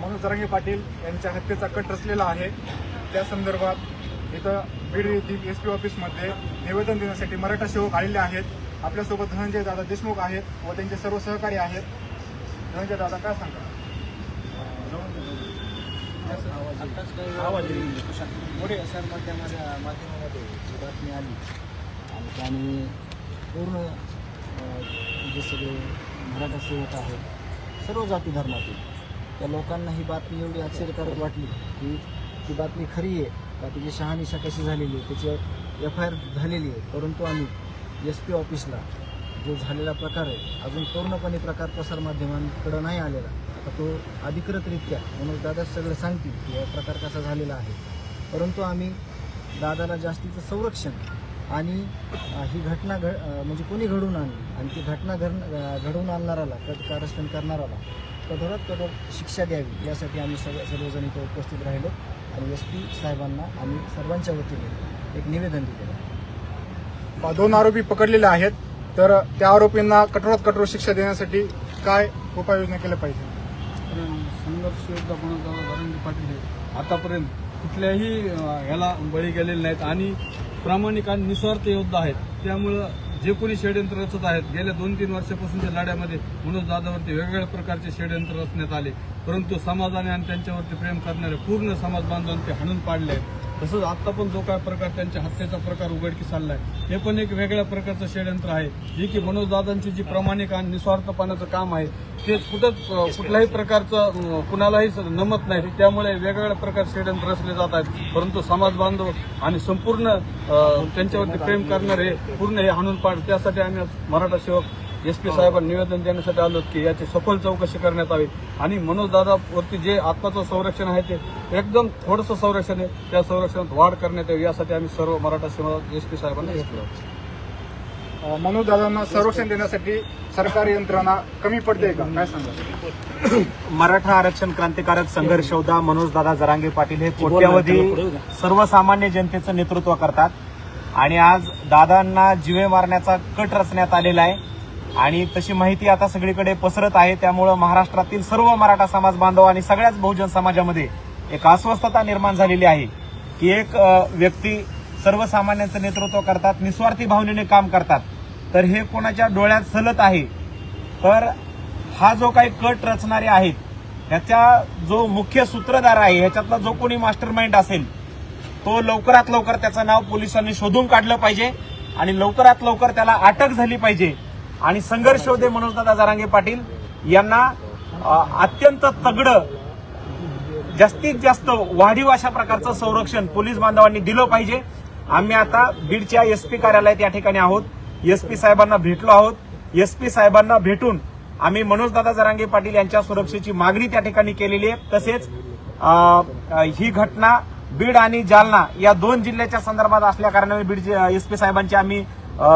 मनोज जरांगे पाटील यांच्या हत्येचा कट रचलेला आहे. त्या संदर्भात इथं बीड येथील एस पी ऑफिसमध्ये निवेदन देण्यासाठी मराठा सेवक आलेले आहेत. आपल्यासोबत धनंजय दादा देशमुख आहेत व त्यांचे सर्व सहकारी आहेत. धनंजय दादा काय सांगा आत्ताच काही मोठे समाजामध्ये माध्यमामध्ये जी बातमी आली आणि त्याने पूर्ण जे सगळे मराठा सेवक आहेत सर्व जाती धर्मातील त्या लोकांना ही बातमी एवढी आश्चर्यकारक वाटली की ती बातमी खरी आहे. का त्याची शहानिशा कशी झालेली आहे. त्याची एफ आय आर झालेली आहे. परंतु आम्ही एस पी ऑफिसला जो झालेला प्रकार आहे अजून पूर्णपणे प्रकार प्रसारमाध्यमांकडं नाही आलेला. आता तो अधिकृतरित्या म्हणून दादा सगळं सांगतील की हा प्रकार कसा झालेला आहे. परंतु आम्ही दादाला जास्तीचं संरक्षण आणि ही घटना घड म्हणजे कोणी घडवून आणली आणि ती घटना घड घडवून आणणाराला कट कारस्थान करणाराला कठोरात कठोर शिक्षा द्यावी यासाठी आम्ही सर्व सर्वजण इथे उपस्थित राहिलो आणि एस पी साहेबांना आम्ही सर्वांच्या वतीने एक निवेदन दिलेलं आहे. दोन आरोपी पकडलेले आहेत. तर त्या आरोपींना कठोरात कठोर शिक्षा देण्यासाठी काय उपाययोजना केल्या पाहिजे? संघर्ष योद्धा पाटील हे. आतापर्यंत कुठल्याही ह्याला बळी गेलेले नाहीत. आणि प्रामाणिक आणि निस्वार्थ योद्धा आहेत. त्यामुळं जे कोणी षडयंत्र रचत आहेत गेल्या दोन तीन वर्षापासूनच्या लढ्यामध्ये मनोज दादावरती वेगवेगळ्या प्रकारचे षडयंत्र रचण्यात आले. परंतु समाजाने आणि त्यांच्यावरती प्रेम करणारे पूर्ण समाज बांधवांनी ते हाणून पाडले. आहेत तसंच आता पण जो काय प्रकार त्यांच्या हत्येचा प्रकार उघडकीस आहे हे पण एक वेगळ्या प्रकारचं षडयंत्र आहे. जे की मनोजदादांची जी प्रामाणिक आणि निस्वार्थपणाचं काम आहे ते कुठंच कुठल्याही प्रकारचं कुणालाही नमत नाही. त्यामुळे वेगवेगळ्या प्रकार षडयंत्र रचले जात आहेत. परंतु समाज बांधव आणि संपूर्ण त्यांच्यावरती प्रेम करणारे पूर्ण हे हाणून पाड त्यासाठी आम्ही मराठा सेवक एस पी साहेबांना निवेदन देण्यासाठी आलो की याची सखोल चौकशी करण्यात यावी आणि मनोज दादावरती जे आत्माचं संरक्षण आहे ते एकदम थोडंसं संरक्षण आहे. त्या संरक्षणात वाढ करण्यात यावी यासाठी आम्ही सर्व मराठा सेवक एस पी साहेबांना घेतलो मनोज दादांना संरक्षण देण्यासाठी सरकारी यंत्रणा कमी पडते का? काय सांगा मराठा आरक्षण क्रांतिकारक संघर्ष योद्धा मनोज दादा जरांगे पाटील हे कोट्यवधी सर्वसामान्य जनतेचं नेतृत्व करतात. आणि आज दादांना जिवे मारण्याचा कट रचण्यात आलेला आहे. आणि तशी माहिती आता सगळीकडे पसरत आहे. त्यामुळं महाराष्ट्रातील सर्व मराठा समाज बांधव आणि सगळ्याच बहुजन समाजामध्ये एक अस्वस्थता निर्माण झालेली आहे की एक व्यक्ती सर्वसामान्यांचं नेतृत्व करतात निस्वार्थी भावनेने काम करतात. तर हे कोणाच्या डोळ्यात सलत आहे? तर हा जो काही कट रचणारे आहेत ह्याचा जो मुख्य सूत्रधार आहे ह्याच्यातला जो कोणी मास्टर माइंड असेल तो लवकरात लवकर त्याचं नाव पोलिसांनी शोधून काढलं पाहिजे आणि लवकरात लवकर त्याला अटक झाली पाहिजे. आणि संघर्ष होते मनोजदादा जारांगे पाटील यांना अत्यंत तगड जास्तीत जास्त वाढीव अशा प्रकारचं संरक्षण पोलीस बांधवांनी दिलं पाहिजे. आम्ही आता बीडच्या एसपी कार्यालयात या ठिकाणी आहोत. एसपी साहेबांना भेटलो आहोत. एसपी साहेबांना भेटून आम्ही मनोजदादा जरांगे पाटील यांच्या सुरक्षेची मागणी त्या ठिकाणी केलेली आहे. तसेच ही घटना बीड आणि जालना या दोन जिल्ह्याच्या संदर्भात असल्या कारणाने बीड एसपी साहेबांची आम्ही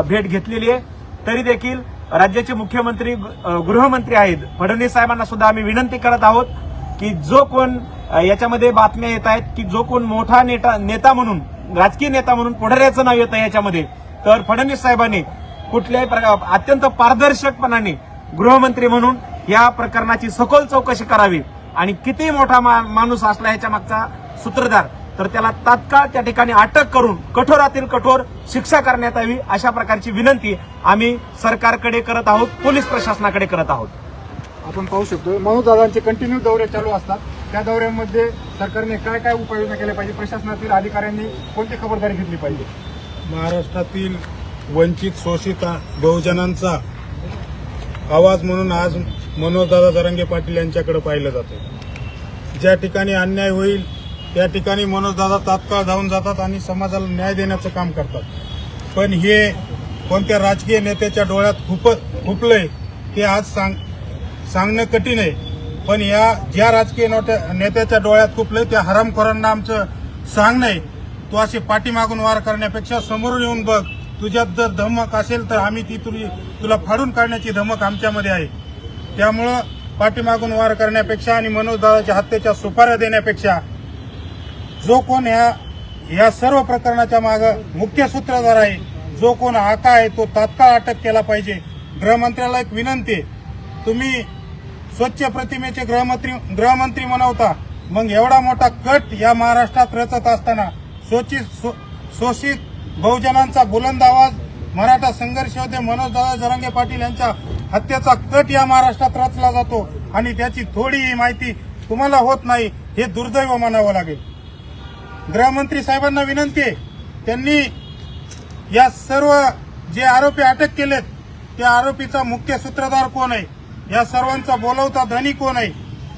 भेट घेतलेली आहे. तरी देखील राज्याचे मुख्यमंत्री गृहमंत्री आहेत. फडणवीस साहेबांना सुद्धा आम्ही विनंती करत आहोत की जो कोण याच्यामध्ये बातम्या येत आहेत की जो कोण मोठा नेता नेता म्हणून राजकीय नेता म्हणून पुढाऱ्याचं नाव येतं याच्यामध्ये तर फडणवीस साहेबांनी कुठल्याही प्रकार अत्यंत पारदर्शकपणाने गृहमंत्री म्हणून या प्रकरणाची सखोल चौकशी करावी. आणि किती मोठा मा- माणूस असला याच्या मागचा सूत्रधार तर त्याला तात्काळ त्या ठिकाणी अटक करून कठोरातील कठोर शिक्षा करण्यात यावी अशा प्रकारची विनंती आम्ही सरकारकडे करत आहोत पोलीस प्रशासनाकडे करत आहोत. आपण पाहू शकतो मनोज दादांचे कंटिन्यू दौरे चालू असतात. त्या दौऱ्यामध्ये सरकारने काय काय उपाययोजना केल्या पाहिजे? प्रशासनातील अधिकाऱ्यांनी कोणती खबरदारी घेतली पाहिजे? महाराष्ट्रातील वंचित शोषित बहुजनांचा आवाज म्हणून आज मनोजदादा जरांगे पाटील यांच्याकडे पाहिलं जातं ज्या ठिकाणी अन्याय होईल त्या ठिकाणी मनोजदादा तात्काळ धावून जातात आणि समाजाला न्याय देण्याचं काम करतात. पण हे कोणत्या राजकीय नेत्याच्या डोळ्यात खूप खुपलंय ते आज सांग सांगणं कठीण आहे. पण या ज्या राजकीय नोट्या- नेत्याच्या डोळ्यात खुपलंय त्या हरामखोरांना आमचं सांगणं आहे. तू असे पाठीमागून वार करण्यापेक्षा समोरून येऊन बघ. तुझ्यात जर धमक असेल तर आम्ही ती तुझी तुला फाडून काढण्याची धमक आमच्यामध्ये आहे. त्यामुळं पाठीमागून वार करण्यापेक्षा आणि मनोजदादाच्या हत्येच्या सुपाऱ्या देण्यापेक्षा जो कोण ह्या या सर्व प्रकरणाच्या माग मुख्य सूत्रधार आहे जो कोण आका आहे तो तात्काळ अटक केला पाहिजे. गृहमंत्र्याला एक विनंती आहे. तुम्ही स्वच्छ प्रतिमेचे गृहमंत्री गृहमंत्री म्हणवता मग एवढा मोठा कट या महाराष्ट्रात रचत असताना शोषित शोषित बहुजनांचा बुलंद आवाज मराठा संघर्ष होते मनोजदादा जरांगे पाटील यांच्या हत्येचा कट या महाराष्ट्रात रचला जातो आणि त्याची थोडीही माहिती तुम्हाला होत नाही हे दुर्दैव मानावं लागेल. गृहमंत्री साहेबांना विनंती आहे. त्यांनी या सर्व जे आरोपी अटक केलेत त्या आरोपीचा मुख्य सूत्रधार कोण आहे? या सर्वांचा बोलवता धनी कोण आहे?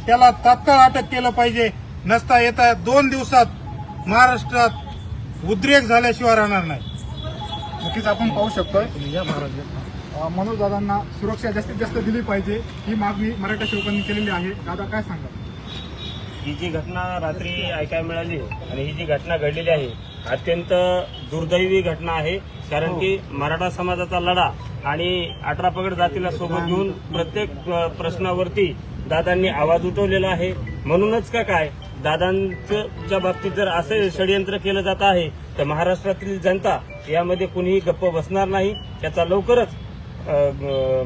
त्याला तात्काळ अटक केलं पाहिजे. नसता येता दोन दिवसात महाराष्ट्रात उद्रेक झाल्याशिवाय राहणार नाही. नक्कीच आपण पाहू शकतोय. मनोज दादांना सुरक्षा जास्तीत जास्त दिली पाहिजे. ही मागणी मराठा सेवकांनी केलेली आहे. दादा काय सांगा ही जी घटना रात्री ऐकायला मिळाली आणि ही जी घटना घडलेली आहे अत्यंत दुर्दैवी घटना आहे. कारण की मराठा समाजाचा लढा आणि अठरा पगड जातीला सोबत घेऊन प्रत्येक प्रश्नावरती दादांनी आवाज उठवलेला आहे. म्हणूनच का काय दादांच्या बाबतीत जर असं षडयंत्र केलं जात आहे तर महाराष्ट्रातील जनता यामध्ये कुणीही गप्प बसणार नाही. याचा लवकरच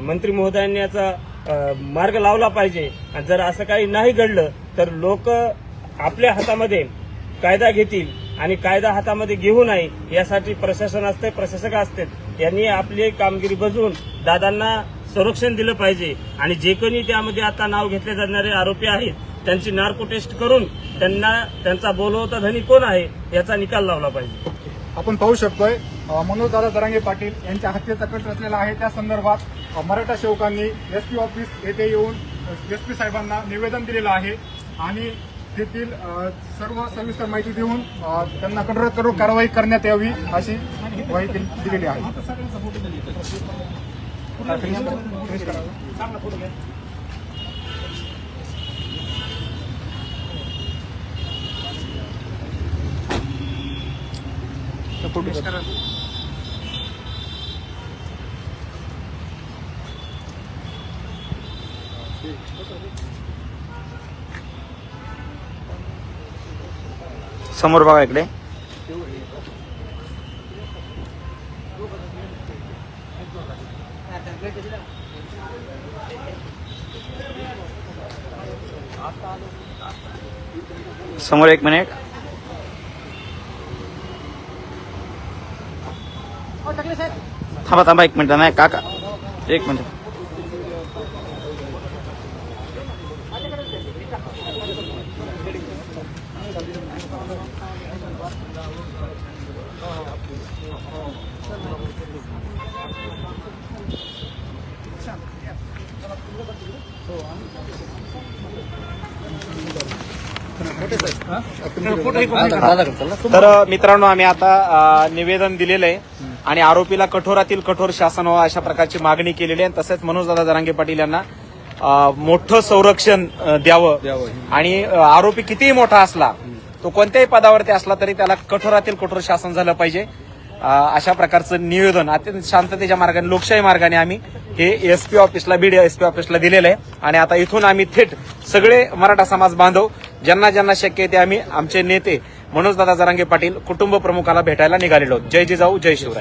मंत्री महोदयांनी याचा मार्ग लावला पाहिजे. आणि जर असं काही नाही घडलं तर लोक आपल्या हातामध्ये कायदा घेतील आणि कायदा हातामध्ये घेऊ नये यासाठी प्रशासन असते प्रशासक असतात. यांनी आपली कामगिरी बजवून दादांना संरक्षण दिलं पाहिजे. आणि जे कोणी त्यामध्ये आता नाव घेतले जाणारे आरोपी आहेत त्यांची नार्को टेस्ट करून त्यांना त्यांचा बोलवता धनी कोण आहे याचा निकाल लावला पाहिजे. आपण पाहू शकतोय अ, मनोज दादा दरांगे पाटील यांच्या हत्येचा कट रचलेला आहे. त्या संदर्भात मराठा सेवकांनी एसपी ऑफिस येथे येऊन एसपी साहेबांना निवेदन दिलेलं आहे आणि तेथील सर्व सविस्तर माहिती देऊन त्यांना कठोर कठोर कारवाई करण्यात यावी अशी ग्वाही केली- दिलेली आहे. फिनिश समोर बघा इकडे. समोर एक मिनिट. थांबा थांबा एक मिनिट नाही काका. एक मिनिट. तर मित्रांनो आम्ही आता निवेदन दिलेलं आहे आणि आरोपीला कठोरातील कठोर शासन व्हावं अशा प्रकारची मागणी केलेली आहे. तसेच मनोजदादा जरांगे पाटील यांना मोठं संरक्षण द्यावं. आणि आरोपी कितीही मोठा असला तो कोणत्याही पदावरती असला तरी त्याला कठोरातील कठोर शासन झालं पाहिजे. अशा प्रकारचं निवेदन अत्यंत शांततेच्या मार्गाने लोकशाही मार्गाने आम्ही हे एसपी ऑफिसला बीड एसपी ऑफिसला दिलेलं आहे. आणि आता इथून आम्ही थेट सगळे मराठा समाज बांधव ज्यांना ज्यांना शक्य आहे ते आम्ही आमचे नेते मनोजदादा जरांगे पाटील कुटुंब प्रमुखाला भेटायला निघालेलो. जय जिजाऊ जय शिवराय.